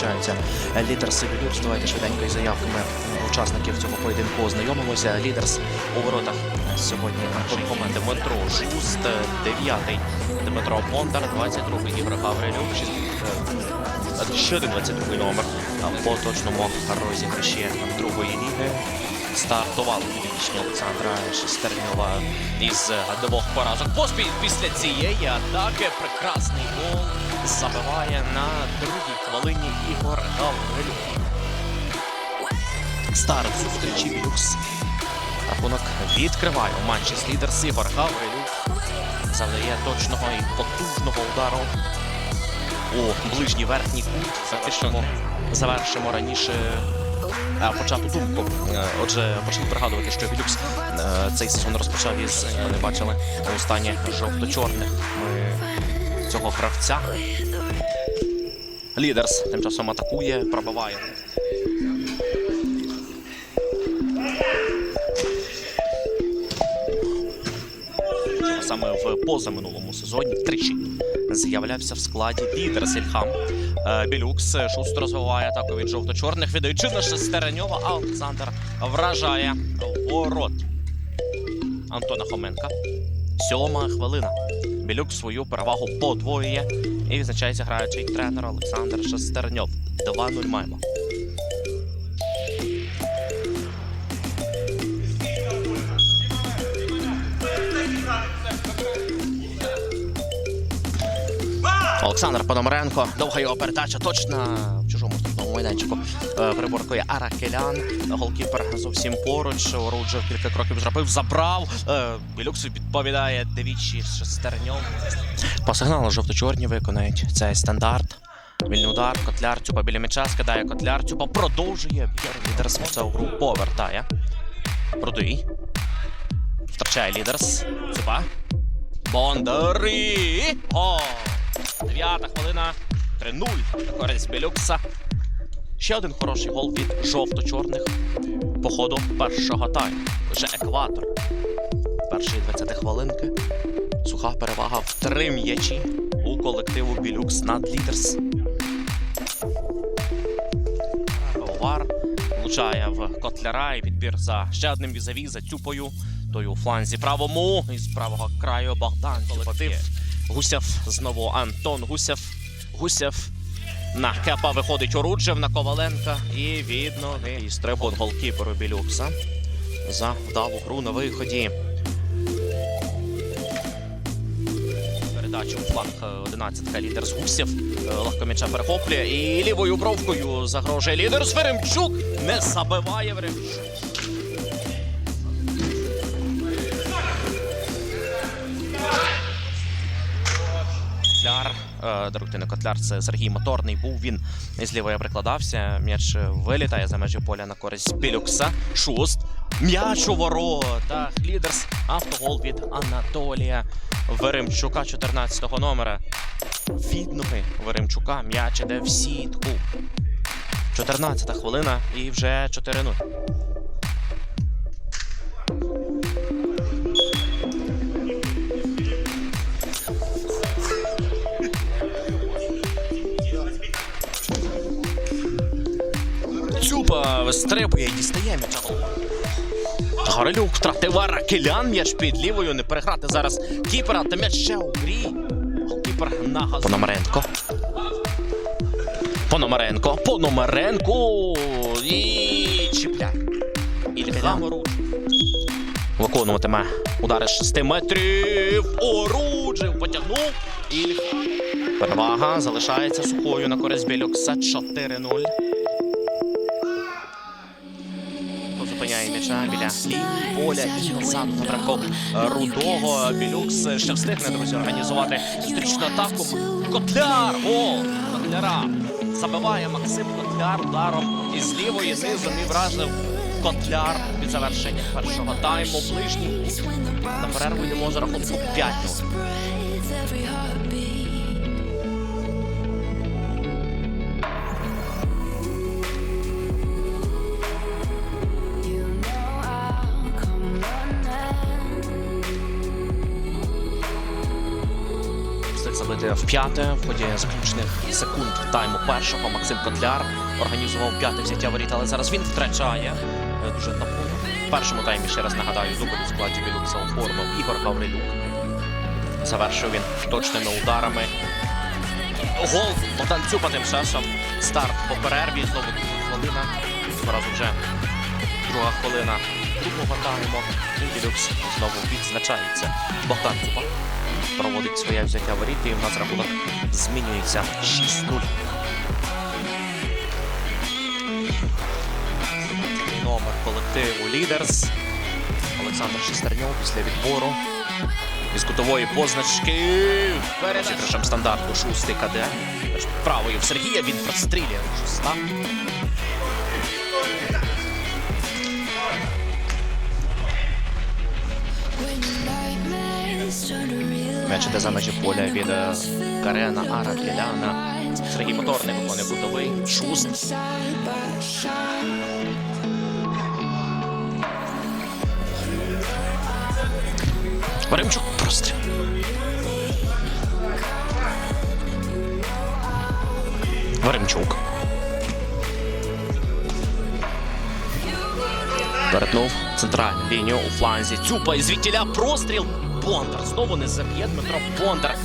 зустрічаються лідерси Білюкс. Давайте швиденько із заявками учасників цього поєдинку ознайомимося. Лідерс у воротах сьогодні Команди Дмитро Жуст, 9-й Дмитро Бондар, 22-й Ігор Гаврилюк, шість- е, ще один 22-й номер по точному розіграші другої ліги. Стартували північні Олександра Шестерньова із двох поразок. Поспіль після цієї атаки прекрасний гол забиває на другій хвилині Ігор Гаврилюк. Старт зустрічі Білюкс Рахунок відкриває у матчі з лідерс Ігор Гаврилюк. Завдає точного і потужного удару у ближній верхній кут. Фактично завершимо раніше почату думку. Е, Отже, почали пригадувати, що Білюкс е, цей сезон розпочав із вони бачили у стані жовто-чорних е, цього гравця. Лідерс тим часом атакує, пробиває. саме в позаминулому сезоні тричі з'являвся в складі Пітер Сільхам. Е, Білюкс е, розвиває атаку від жовто-чорних, віддаючи на Шестереньова, а Олександр вражає ворот Антона Хоменка. Сьома хвилина. Білюк свою перевагу подвоює і відзначається граючий тренер Олександр Шестерньов. 2-0 маємо. Олександр Пономаренко. Довга його передача точна в чужому штрафному майданчику. Е, Приборкує Аракелян. Голкіпер зовсім поруч. Оруджев кілька кроків зробив, забрав. Е, Білюкс відповідає двічі шестерньов. По сигналу жовто-чорні виконають цей стандарт. Вільний удар, Котляр Цюпа біля м'яча скидає Котляр Цюпа, продовжує. Лідерс цю гру повертає. Рудий. Втрачає лідерс. Цюпа. Бондари. Гол! Дев'ята хвилина. 3-0 на користь Белюкса. Ще один хороший гол від жовто-чорних по ходу першого тайму. Вже екватор. Перші 20 хвилинки. Суха перевага в три м'ячі у колективу Білюкс над лідерс. Вар влучає в Котляра і відбір за ще одним візаві за Тюпою. Той у фланзі правому із правого краю Богдан колектив. Гусєв знову Антон Гусєв. Гусєв на кепа виходить Оруджев на Коваленка і від ноги. І стрибун голкіперу Білюкса за вдалу гру на виході. Передачу у фланг 11 лідер з Гусєв. Е, Легко м'яча перехоплює і лівою бровкою загрожує лідер Веремчук. Не забиває Веремчук. Даруйте Котляр, це Сергій Моторний був. Він з лівої прикладався. М'яч вилітає за межі поля на користь Білюкса. Шуст. М'яч у воротах. Лідерс. Автогол від Анатолія Веремчука, 14-го номера. Від ноги Веремчука м'яч іде в сітку. 14-та хвилина і вже 4-0. Цюпа і дістає м'яча. Горелюк втратив Аракелян, м'яч під лівою, не переграти зараз кіпера, та м'яч ще у грі. Голкіпер на газу. Пономаренко. Пономаренко, Пономаренко і чіпляє. Ільхам Оруджев. Виконуватиме удари з 6 метрів. Оруджев потягнув. Ільхам. Перевага залишається сухою на користь Білюкса 4-0. Зупиняє м'яча біля лінії поля і назад напрямку рудого. Білюкс ще встигне друзі організувати зустрічну атаку. Котляр! Гол! Котляра! Забиває Максим Котляр ударом із лівої низом і вражив Котляр від завершення першого тайму. Ближній на перерву йдемо за рахунку 5 Встиг забити в п'яте. В ході заключних секунд тайму першого Максим Котляр організував п'яте взяття воріт, але зараз він втрачає е, дуже наповно. В першому таймі ще раз нагадаю, дубль у складі Білюкса оформив Ігор Гаврилюк. Завершив він точними ударами. Гол Богдан Цюпа тим часом. Старт по перерві. Знову друга хвилина. Цього разу вже друга хвилина другого тайму. І Білюкс знову відзначається. Богдан Цюпа проводить своє взяття воріт, і в нас рахунок змінюється 6-0. Номер колективу Лідерс. Олександр Шестерньов після відбору. Із кутової позначки. Першим стандарту шустий КД. Правою в Сергія він прострілює шуста. М'яч іде за межі поля від е, Карена Аракеляна. Сергій Моторний виконує кутовий. Шуст. Веремчук простріл. Веремчук. Перетнув центральну лінію у фланзі. Цюпа і звідтіля простріл. Бондар. Знову не заб'є Дмитро Бондар.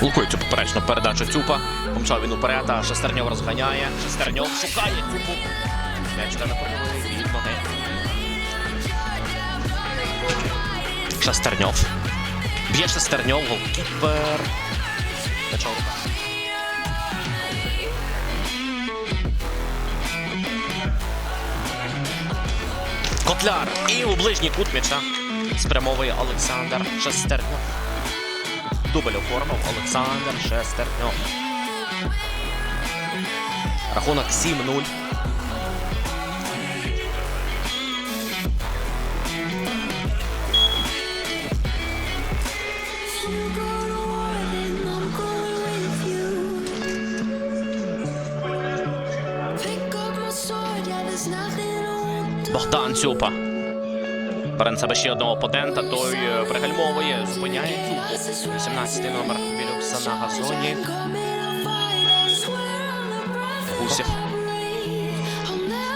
Блокує цю поперечну передачу Цюпа. Помчав він уперед, а Шестерньов розганяє. Шестерньов шукає Цюпу. М'яч та на передовий від ноги. Шестерньов. Б'є Шестерньов, голкіпер. М'яча в руках. Котляр. І у ближній кут м'яча спрямовує Олександр Шестерньов. Дубль оформив Олександр Шестерньов. Рахунок 7-0. Богдан Цюпа. Бере на себе ще одного опонента, той е, пригальмовує, зупиняє Цюпу. 18-й номер Білюкса на газоні. Гусєв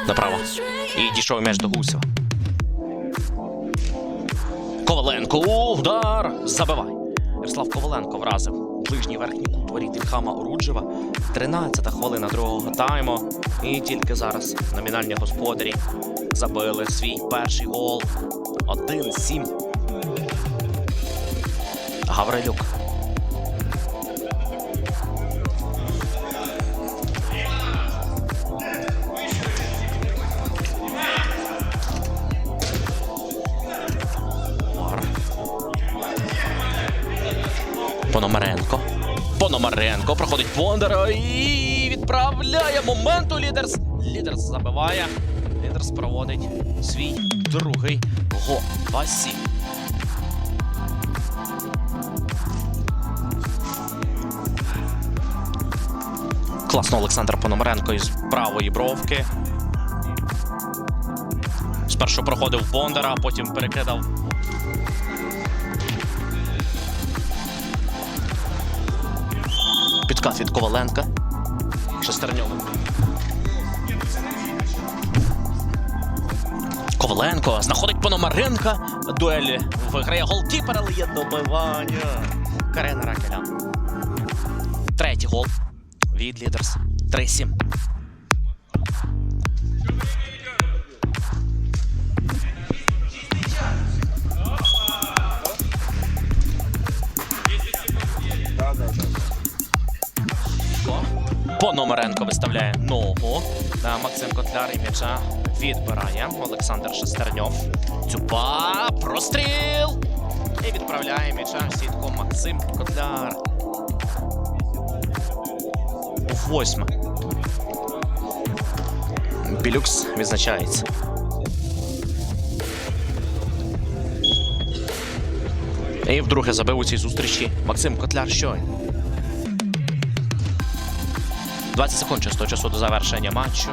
направо. І дійшов м'яч до Гусєва. Коваленко. Удар! Забивай. Ярослав Коваленко вразив ближній верхній кут воріт Ільхама Оруджева. 13-та хвилина другого тайму. І тільки зараз номінальні господарі забили свій перший гол. 1-7. Гаврилюк. Пономаренко. Пономаренко проходить Бондаря і відправляє моменту Лідерс. Лідерс забиває. Лідерс проводить свій другий гол. 2-7. Класно Олександр Пономаренко із правої бровки. Спершу проходив Бондара, а потім перекидав Підкат від Коваленка. Шестерньов. Коваленко знаходить Пономаренка. Дуелі виграє голкіпер, але є добивання. Карена Ракелян. Третій гол від Лідерс. 3-7. Пономаренко виставляє ногу. Та Максим Котляр і м'яча відбирає. Олександр Шестерньов. Цюпа. Простріл. І відправляє м'яча в сітку Максим Котляр. Восьме. Білюкс відзначається. І вдруге забив у цій зустрічі Максим Котляр щойно. 20 секунд часу до завершення матчу.